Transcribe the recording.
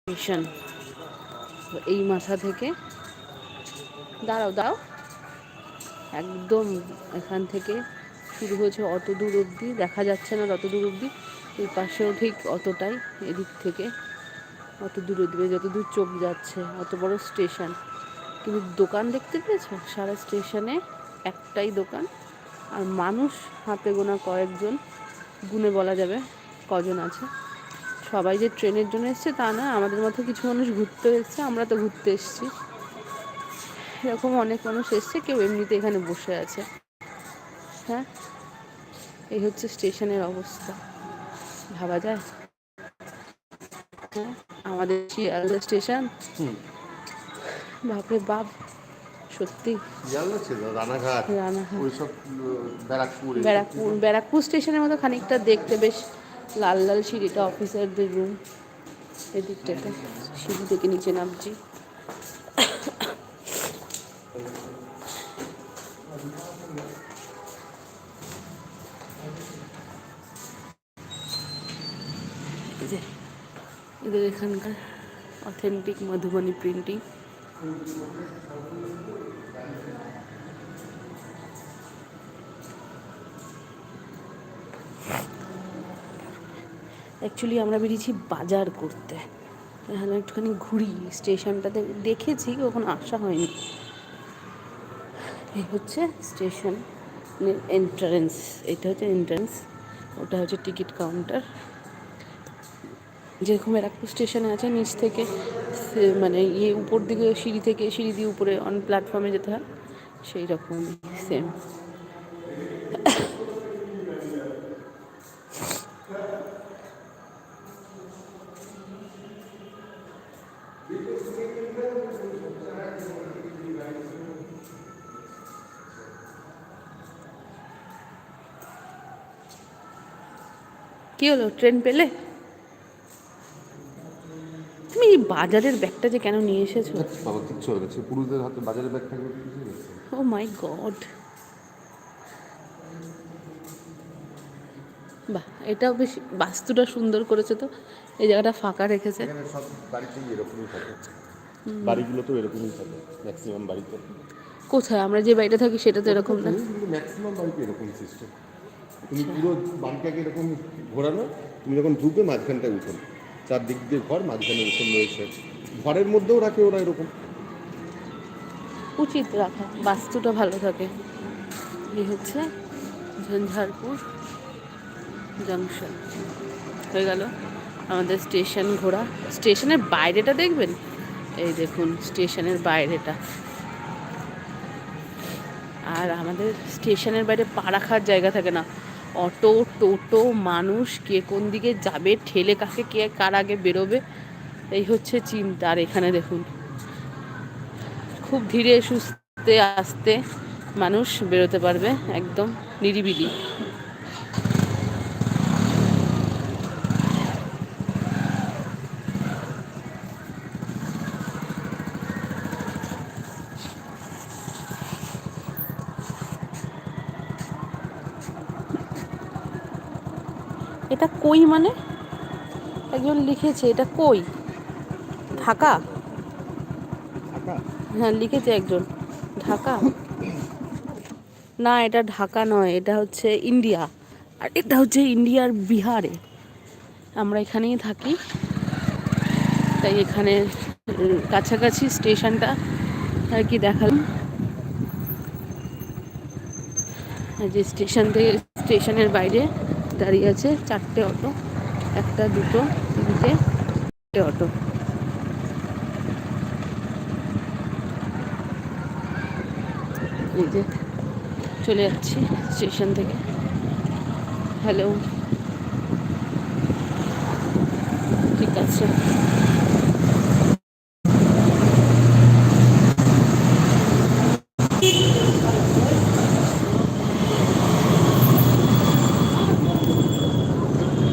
Station এই মাথা থেকে দাঁড়াও দাও একদম এখান থেকে শুরু হয়েছে অত দূর অবধি, দেখা যাচ্ছে না তত দূর অবধি। এই পাশেও ঠিক অতটাই, এদিক থেকে অত দূর অবধি যত দূর চোখ যাচ্ছে, অত বড় স্টেশন। কিন্তু দোকান দেখতে পেয়েছ? সারা স্টেশনে একটাই দোকান। আর মানুষ হাতে গোনা কয়েকজন, গুনে বলা যাবে। কজন আছে? সবাই যে ট্রেনের জন্য এসছে তা না আমাদের মতো কিছু মানুষ ঘুরতে এসছে আমরা তো ঘুরতে এসছি। এরকম অনেক মানুষ এসছে কেউ এমনিতে এখানে বসে আছে। হ্যাঁ? এই হচ্ছে স্টেশনের অবস্থা। ভাবা যায়? হ্যাঁ আমাদের শিয়ালদা স্টেশন? বাপরে বাপ সত্যি। রানাঘাট রানাঘাট। ব্যারাকপুর ব্যারাকপুর ব্যারাকপুর স্টেশনের মতো খানিকটা দেখতে বেশ লাল লাল সিঁড়িটা অফিসারদের রুম এদিকটাতে সিঁড়ি থেকে নিচে নামছি। এদের এখানকার অথেন্টিক মধুবনী প্রিন্টিং অ্যাকচুয়ালি আমরা বেরিয়েছি বাজার করতে। এখানে একটুখানি ঘুরি, স্টেশনটাতে দেখেছি, কখনো আসা হয়নি। এই হচ্ছে স্টেশন এন্ট্রান্স এটা হচ্ছে এন্ট্রান্স ওটা হচ্ছে টিকিট কাউন্টার যেরকম ব্যারাকপুর স্টেশনে আছে, নিচ থেকে মানে ইয়ে উপর দিকে, সিঁড়ি থেকে, সিঁড়ি দিয়ে উপরে অন প্ল্যাটফর্মে যেতে হয় সেই রকম সেম কি হলো? ট্রেন পেলে? তুমি এই বাজারের ব্যাগটা যে কেন নিয়ে এসেছ? বাবা কিচ্ছু হবে না পুরুষদের হাতে বাজারের ব্যাগ থাকবে ও মাই গড বাহ এটাও বেশ বাস্তুটা সুন্দর করেছে তো। এই জায়গাটা ফাঁকা রেখেছে। বাড়িতেই এরকমই থাকে। বাড়িগুলো তো এরকমই থাকে ম্যাক্সিমাম বাড়িতে। কোথায়? আমরা যে বাড়িটা থাকি সেটা তো এরকম না। ম্যাক্সিমাম বাড়িতে এরকম সিস্টেম তুমি পুরো বাড়িটাকে এরকম ঘোরানো তুমি যখন ঢুকবে মাঝখানটায় উঠোন। চারদিক দিয়ে ঘর মাঝখানে উঠোন রয়েছে। ঘরের মধ্যেও রাখে ওরা এরকম। উচিত রাখা। বাস্তুটা ভালো থাকে। এই হচ্ছে ঝঞ্ঝারপুর। জাংশন হয়ে গেল আমাদের স্টেশন ঘোরা। স্টেশনের বাইরেটা দেখবেন? এই দেখুন, স্টেশনের বাইরেটা। আর আমাদের স্টেশনের বাইরে পা রাখার জায়গা থাকে না। অটো, টোটো, মানুষ, কে কোন দিকে যাবে, ঠেলে কাকে কে, কার আগে বেরোবে, এই হচ্ছে চিন্তা। আর এখানে দেখুন, খুব ধীরে সুস্থে আস্তে মানুষ বেরোতে পারবে, একদম নিরিবিলি। এটা কই মানে? একজন লিখেছে এটা কই? ঢাকা? হ্যাঁ লিখেছে একজন। ঢাকা? না এটা ঢাকা নয় এটা হচ্ছে ইন্ডিয়া। আর এটা হচ্ছে ইন্ডিয়ার বিহারে। আমরা এখানেই থাকি। তাই এখানে কাছাকাছি স্টেশনটা আর কি দেখালাম। যে স্টেশন থেকে স্টেশনের বাইরে। দাঁড়িয়ে আছে, চারটে অটো একটা, দুটো, তিনটে, চারটে অটো এই যে চলে যাচ্ছি স্টেশন থেকে। হ্যালো ঠিক আছে।